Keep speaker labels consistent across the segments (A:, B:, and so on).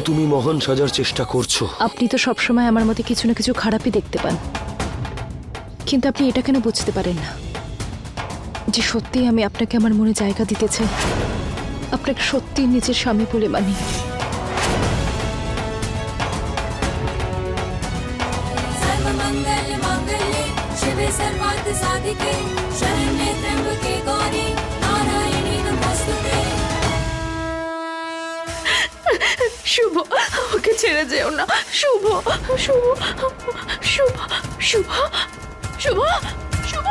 A: তুমি মহান সাজার চেষ্টা করছ?
B: আপনি তো সবসময় আমার মতে কিছু না কিছু খারাপই দেখতে পান। কিন্তু আপনি এটা কেন বুঝতে পারেন না? যে সত্যি আমি আপনাকে আমার মনে জায়গা দিতে চাই। আপনাকে সত্যি নিজের স্বামী বলে মানি।
C: সর্বার্থ সাধিকে
B: শুভ ওকে ছেড়ে যেও না। শুভ শুভ শুভ শুভ শুভ শুভ।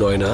A: নয়না?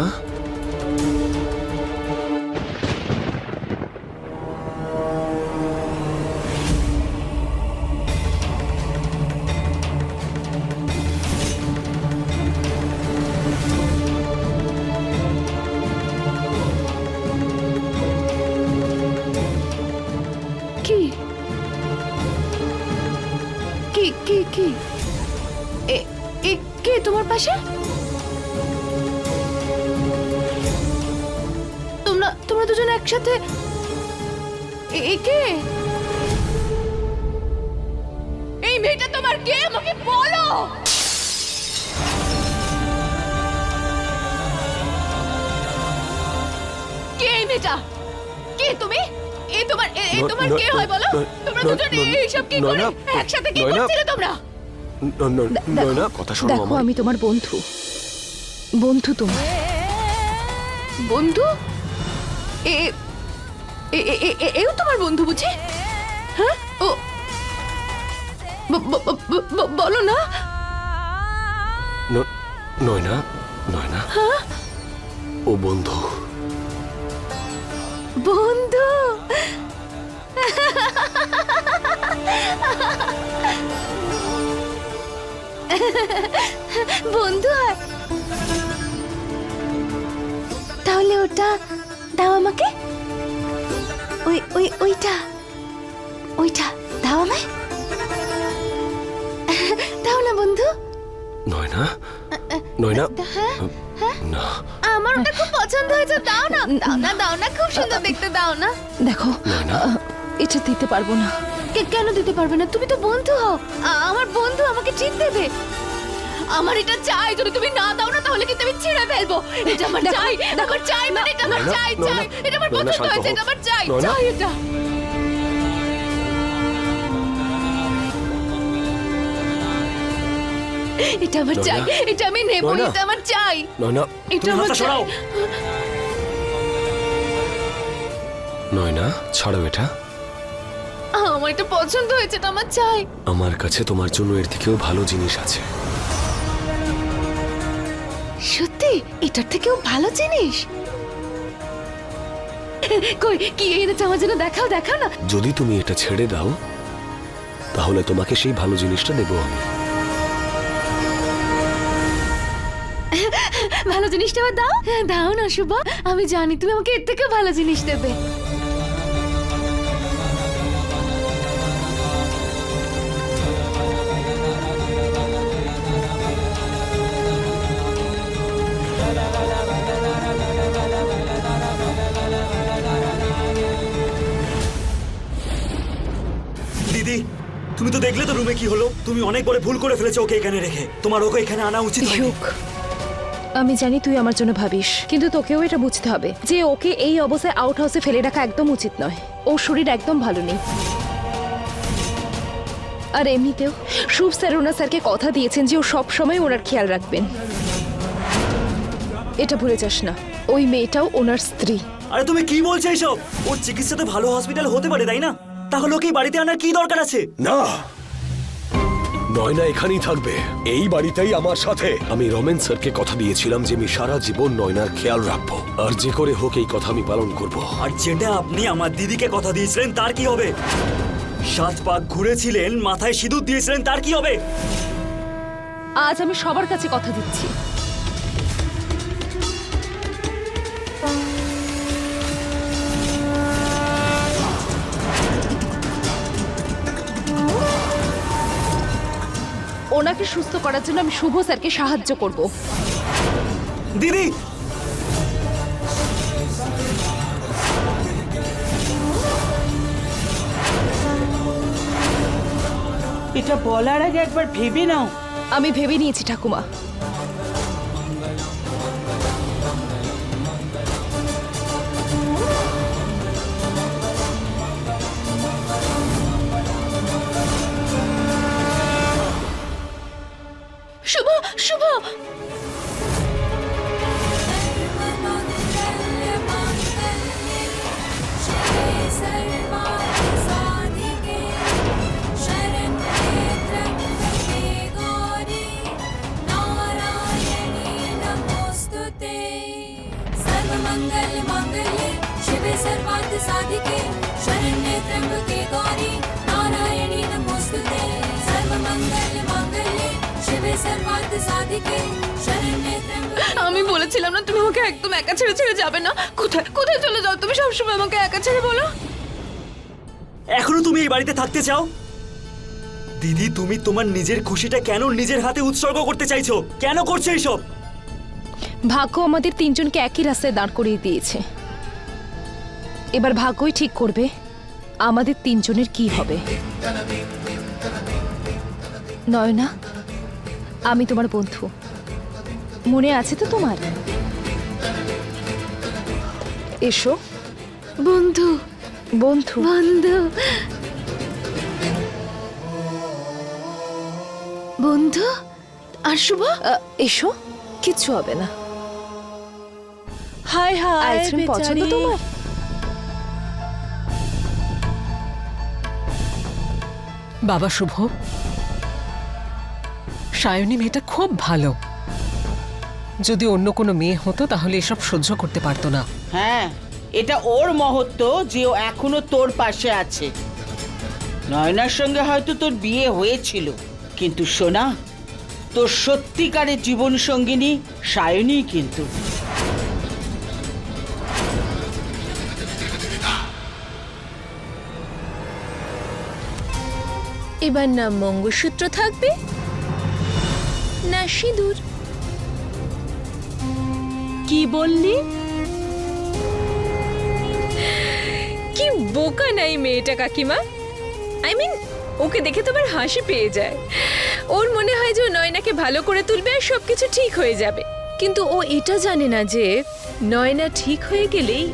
B: একসাথে? এ- এ এই মেয়েটা তোমার কে? আমাকে বলো! কে এই মেয়েটা? কে তুমি? এ তোমার এ তোমার কে হয় বলো? তোমরা দুজন এইসব কি করে একসাথে কি। করছিলে তোমরা?
A: ন- ন- নয়না কথা শোনো
B: দেখো আমি তোমার বন্ধু। বন্ধু তোমার বন্ধু? এ এও তোমার বন্ধু বুঝি? হ্যাঁ? ও। বলো না।
A: ন- নয়না নয়না। ও বন্ধু।
B: বন্ধু। বন্ধু হয় তাহলে ওটা দাও আমাকে। ওই ওই ওইটা। ওইটা দাও আমায়। দাও না বন্ধু।
A: নয়না? নয়না?
B: হ্যাঁ
A: না।
B: আমার ওটা খুব পছন্দ হয়েছে দাও না। দাও না দাও না খুব সুন্দর দেখতে দাও না। দেখো
A: নয়না?
B: এটা দিতে পারব না। কেন দিতে পারবে না? তুমি তো বন্ধু হও। আমার বন্ধু আমাকে ঠিক দেবে। আমার এটা চাই যদি তুমি না দাও না তাহলে কিন্তু আমি ছিঁড়ে ফেলব। এটা আমার চাই আমার চাই মানে এটা আমার চাই চাই। এটা আমার পছন্দ হয়েছে এটা আমার চাই চাই এটা। এটা আমার চাই এটা আমি নেব। এটা আমার চাই।
A: নয়না
B: এটা আমার চাই।
A: নয়না ছাড়ো এটা।
B: আমার এটা পছন্দ হয়েছে এটা আমার চাই।
A: আমার কাছে তোমার জন্য এর থেকেও ভালো জিনিস আছে।
B: সত্যি? এটার থেকেও ভালো জিনিস। কই কি এনেছে আমার জন্য? দেখাও দেখাও না।
A: যদি তুমি এটা ছেড়ে দাও তাহলে তোমাকে সেই ভালো জিনিসটা দেবো আমি।
B: ভালো জিনিসটা আবার দাও। দাও না শুভ। আমি জানি তুমি আমাকে এর থেকে ভালো জিনিস দেবে।
D: তুমি তো দেখলে তো রুমে কি হলো? তুমি অনেক বড় ভুল করে ফেলেছো ওকে এখানে রেখে। তোমার ওকে এখানে আনা উচিত হয়নি।
B: আমি জানি তুই আমার জন্য ভাবিস কিন্তু তোকেও এটা বুঝতে হবে যে ওকে এই অবস্থায় আউট হাউসে ফেলে রাখা একদম উচিত নয়। ওর শরীর একদম ভালো নেই। আর এমনিতেও শুভ স্যার ওনার স্যারকে কথা দিয়েছেন যে ও সব সময় ওনার খেয়াল রাখবেন। এটা ভুলে যাস না ওই মেয়েটাও ওনার স্ত্রী।
D: আরে তুমি কি বলছো এইসব ওর চিকিৎসাতে ভালো হসপিটাল হতে পারে তাই না? তাহলে ওকে বাড়িতে আনার কি দরকার আছে?
A: না। নয়না এখানেই থাকবে। এই বাড়িতেই আমার সাথে। আমি রমেন স্যারকে কথা দিয়েছিলাম যে আমি সারা জীবন নয়নার খেয়াল রাখব। আর যে করে হোক এই কথা আমি পালন করব।
D: আর যেটা আপনি আমার দিদিকে কথা দিয়েছিলেন তার কি হবে? সাত পাক ঘুরেছিলেন মাথায় সিঁদুর দিয়েছিলেন তার কি হবে?
B: আজ আমি সবার কাছে কথা দিচ্ছি।
C: ওনাকে সুস্থ করার জন্য আমি শুভ স্যারকে সাহায্য করব।
D: দিদি!
E: এটা বলার আগে একবার ভেবে নাও।
C: আমি ভেবে নিয়েছি ঠাকুমা। একদম একা ছেড়ে ছেড়ে যাবে না? কোথায় কোথায় চলে যাও তুমি সবসময় আমাকে একা ছেড়ে বলো?
D: এখনও তুমি এই বাড়িতে থাকতে চাও? দিদি তুমি তোমার নিজের খুশিটা কেন নিজের হাতে উৎসর্গ করতে চাইছো? কেন করছ এইসব?
C: ভাগ্য আমাদের তিনজনকে একই রাস্তায় দাঁড় করিয়ে দিয়েছে। এবার ভাগ্যই ঠিক করবে আমাদের তিনজনের কি হবে। নয়না আমি তোমার বন্ধু। মনে আছে তো তোমার? এসো। বন্ধু। বন্ধু। বন্ধু। বন্ধু আর শুভ? এসো কিচ্ছু হবে না।
F: হাই হাই
C: আইসক্রিম পছন্দ তোমার?
F: বাবা শুভ সায়নী মেয়েটা খুব ভালো। যদি অন্য কোনো মেয়ে হতো তাহলে এসব সহ্য করতে পারতো না।
E: হ্যাঁ এটা ওর মহত্ব যে ও এখনও তোর পাশে আছে। নয়নার সঙ্গে হয়তো তোর বিয়ে হয়েছিল কিন্তু সোনা তোর সত্যিকারের জীবন সঙ্গিনী সায়নী কিন্তু।
G: এবার না মঙ্গলসূত্র থাকবে না সিঁদুর কি বললি? কি বোকা নাই মেয়েটা কাকিমা। আই মিন ওকে দেখে তোমার হাসি পেয়ে যায়। ওর মনে হয় যে ও নয়নাকে ভালো করে তুলবে আর সবকিছু ঠিক হয়ে যাবে। কিন্তু ও এটা জানে না যে নয়না ঠিক হয়ে গেলেই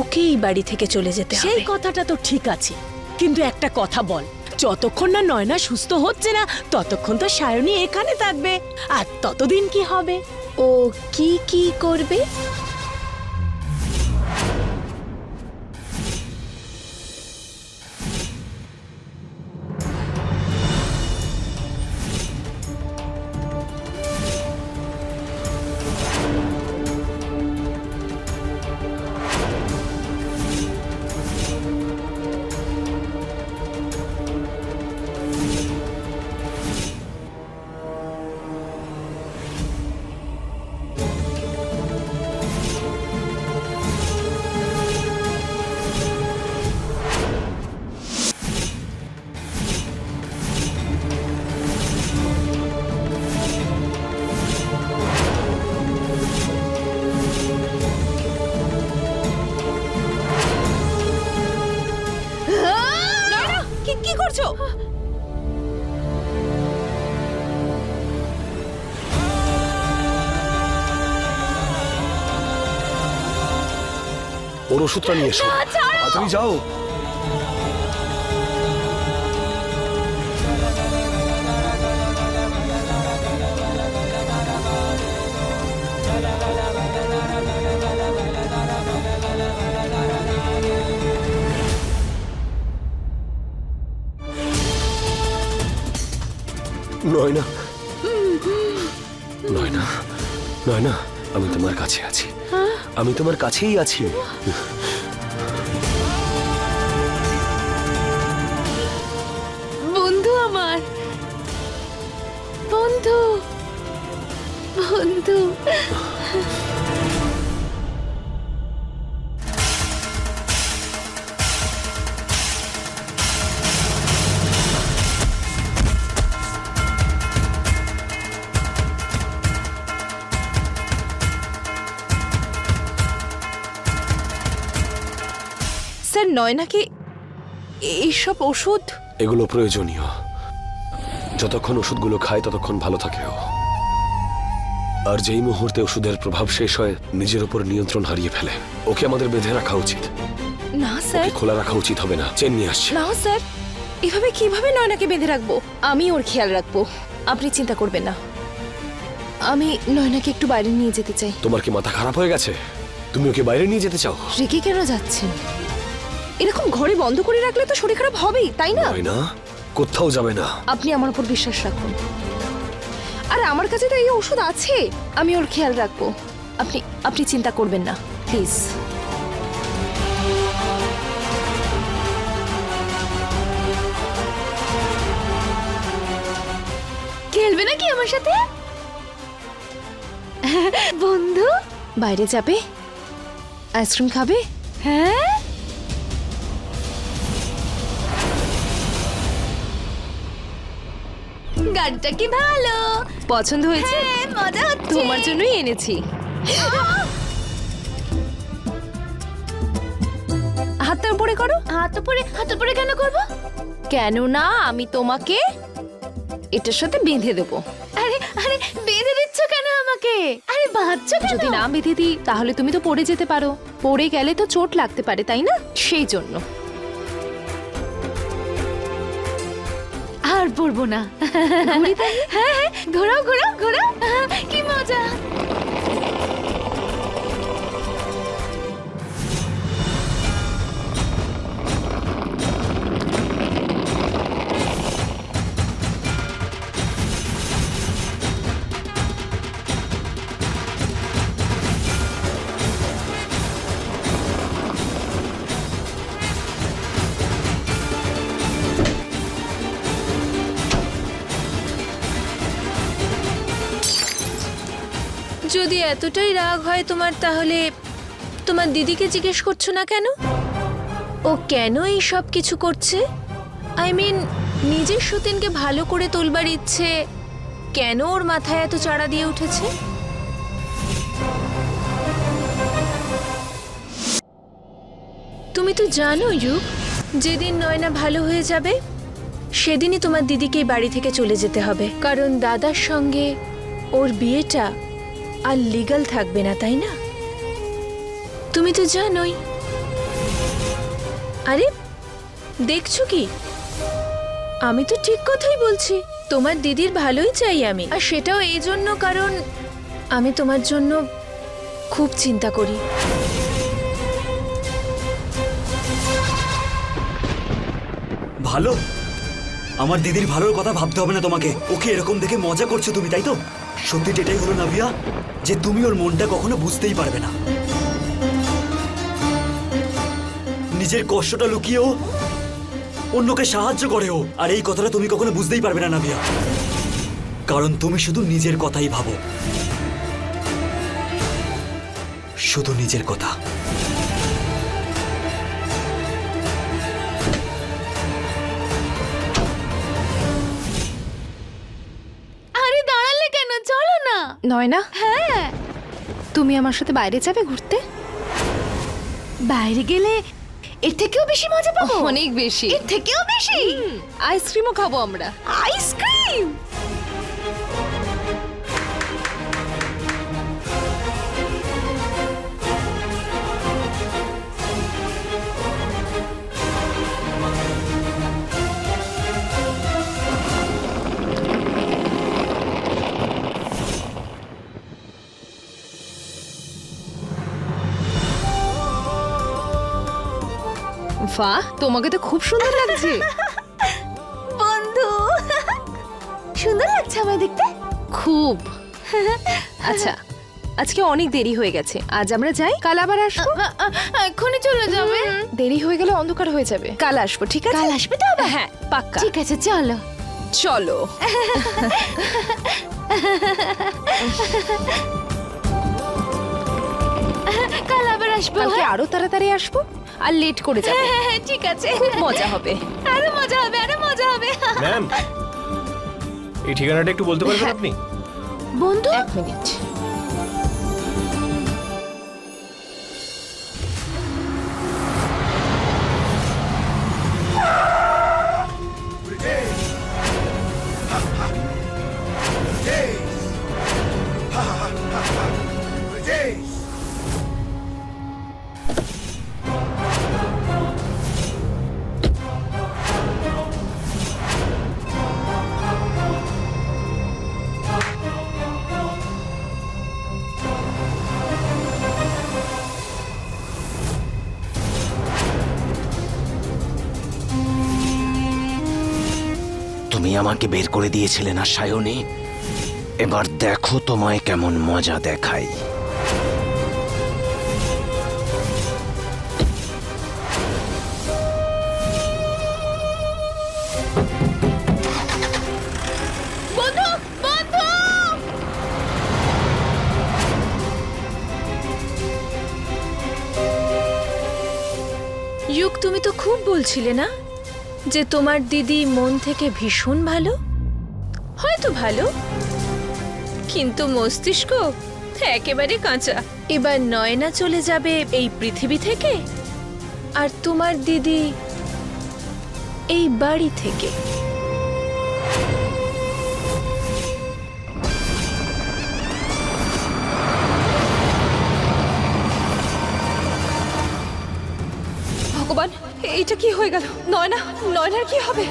G: ওকে এই বাড়ি থেকে চলে যেতে হবে।
H: সেই কথাটা তো ঠিক আছে। কিন্তু একটা কথা বল, যতক্ষণ না নয়না সুস্থ হচ্ছে না, ততক্ষণ তো সায়নী এখানে থাকবে। আর ততদিন কি হবে?
G: ও কি কি করবে?
A: ওর ওষুধটা নিয়ে এসো। তাড়াতাড়ি যাও। নয়না। নয়না নয়না আমি তোমার কাছে আছি। আমি তোমার কাছেই আছি।
B: স্যার নয়নাকে এইসব ওষুধ?
A: এগুলো প্রয়োজনীয়। যতক্ষণ ওষুধগুলো খায় ততক্ষণ ভালো থাকে ও। আর যেই মুহূর্তে ওষুধের প্রভাব শেষ হয় নিজের উপর নিয়ন্ত্রণ হারিয়ে ফেলে। ওকে আমাদের বেঁধে রাখা উচিত।
B: না স্যার।
A: খোলা রাখা উচিত হবে না। চেন নিয়ে আসছে।
B: না স্যার। এভাবে কীভাবে নয়নাকে বেঁধে রাখব? আমি ওর খেয়াল রাখব। আপনি চিন্তা করবেন না। আমি নয়নাকে একটু বাইরে নিয়ে যেতে চাই।
A: তোমার কি মাথা খারাপ হয়ে গেছে? তুমি ওকে বাইরে নিয়ে যেতে চাও?
B: রেগে কেন যাচ্ছেন? এরকম ঘরে বন্ধ করে রাখলে তো শরীর খারাপ হবেই তাই না?
A: হয় না? কোথাও যাবে না।
B: আপনি আমার উপর বিশ্বাস রাখুন। আর আমার কাছে তো এই ওষুধ আছে আমি ওর খেয়াল রাখব। আপনি আপনি চিন্তা করবেন না প্লিজ। খেলবে নাকি আমার সাথে? বন্ধু বাইরে যাবে? আইসক্রিম খাবে? হ্যাঁ? গানটা কি ভালো? পছন্দ হয়েছে? মজা হচ্ছে। তোমার জন্যই এনেছি। হাতটা উপরে করো। হাত উপরে? হাত উপরে কেন করব? কেন না আমি তোমাকে এটার সাথে বেঁধে দেবো। আরে আরে বেঁধে দিচ্ছ কেন আমাকে? আরে বাচ্চা যদি না বেঁধে দিই তাহলে তুমি তো পড়ে যেতে পারো। পড়ে গেলে তো চোট লাগতে পারে তাই না? সেই জন্য। আর পড়ব না। হ্যাঁ হ্যাঁ ঘোরাও ঘোরাও ঘোরাও। কি মজা।
G: এতটাই রাগ হয় তোমার তাহলে তোমার দিদিকে জিজ্ঞেস করছ না কেন? ও কেন এই সব কিছু করছে? আই মিন নিজের সতীনকে ভালো করে তোলবার ইচ্ছে কেন ওর মাথায় এত চাড়া দিয়ে উঠেছে? তুমি তো জানো যুগ যেদিন নয়না ভালো হয়ে যাবে, সেদিনই তোমার দিদিকে বাড়ি থেকে চলে যেতে হবে। কারণ দাদার সঙ্গে ওর বিয়েটা আর লিগাল থাকবে না, তাই না? তুমি তো জানোই। আরে, দেখছ কি? আমি তো ঠিক কথাই বলছি, তোমার দিদির ভালোই চাই আমি। আর সেটাও এই জন্য কারণ আমি তোমার জন্য খুব চিন্তা করি।
D: ভালো? আমার দিদির ভালোর কথা ভাবতে হবে না তোমাকে। ওকে এরকম দেখে মজা করছ তুমি, তাই তো? সত্যি এটাই হলো নাভিয়া, যে তুমি ওর মনটা কখনো বুঝতেই পারবে না। নিজের কষ্টটা লুকিয়েও অন্যকে সাহায্য করেও আর এই কথাটা তুমি কখনো বুঝতেই পারবে না, নাভিয়া। কারণ তুমি শুধু নিজের কথাই ভাবো। শুধু নিজের কথা।
B: নয়না হ্যাঁ তুমি আমার সাথে বাইরে যাবে ঘুরতে? বাইরে গেলে এর থেকেও বেশি মজা পাবো? অনেক বেশি। এর থেকেও বেশি? আইসক্রিমও খাব আমরা। আইসক্রিম বাহ তোমাকে তো খুব সুন্দর লাগছে। বন্ধু সুন্দর লাগছে আমায় দেখতে? খুব। আচ্ছা আজকে অনেক দেরি হয়ে গেছে। আজ আমরা যাই কাল আবার আসব? এখনই চলে যাবে। দেরি হয়ে গেলে অন্ধকার হয়ে যাবে। কাল আসব ঠিক আছে? কাল আসবে তো হ্যাঁ পাক্কা। ঠিক আছে চলো। চলো। কাল আবার আসব কালকে আরও তাড়াতাড়ি আসব? আর লেট করে যাবে। হ্যাঁ ঠিক আছে। খুব মজা হবে। আরও মজা হবে আরে মজা হবে।
I: ম্যাম এই ঠিকানাটা একটু বলতে পারবেন আপনি?
B: বন্ধু? এক মিনিট।
J: আমাকে বের করে দিয়েছিলে না সায়নী? এবার দেখো তোমায় কেমন মজা দেখাই।
B: বন্ধু বন্ধু!
G: ইউক তুমি তো খুব বলছিলে না? যে তোমার দিদি মন থেকে ভীষণ ভালো? হয়তো ভালো। কিন্তু মস্তিষ্ক একেবারে কাঁচা। এবার নয়না চলে যাবে এই পৃথিবী থেকে? আর তোমার দিদি এই বাড়ি থেকে?
B: এইটা কি হয়ে গেল? নয়না নয়নার কি হবে?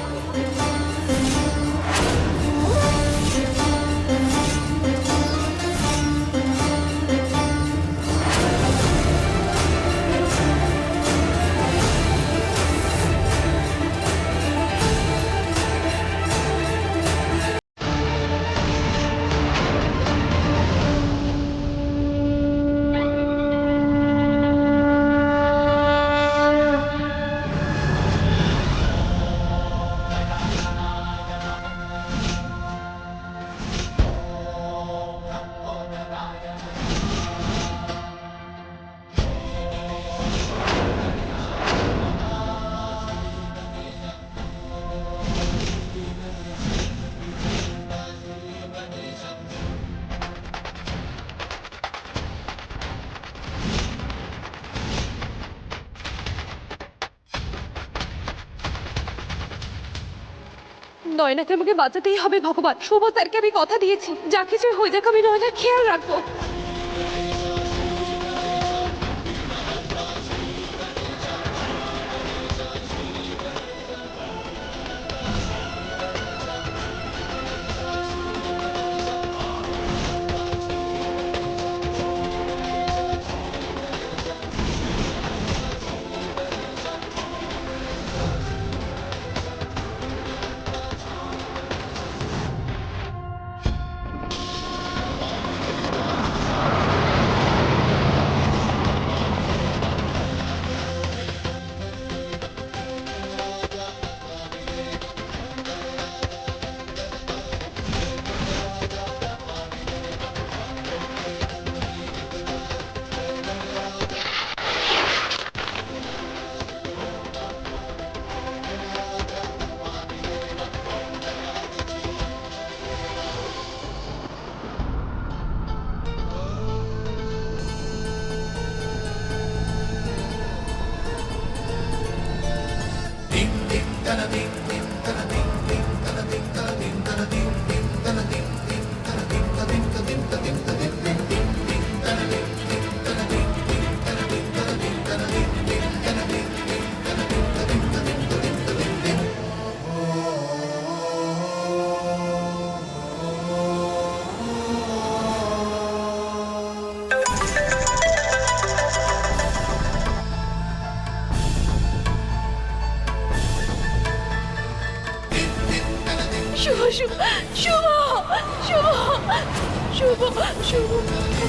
B: নয়নাকে আমাকে বাঁচাতেই হবে, ভগবান। শুভ স্যারকে আমি কথা দিয়েছি। যা কিছু হয়ে যাক আমি নয়নার খেয়াল রাখব। শুভ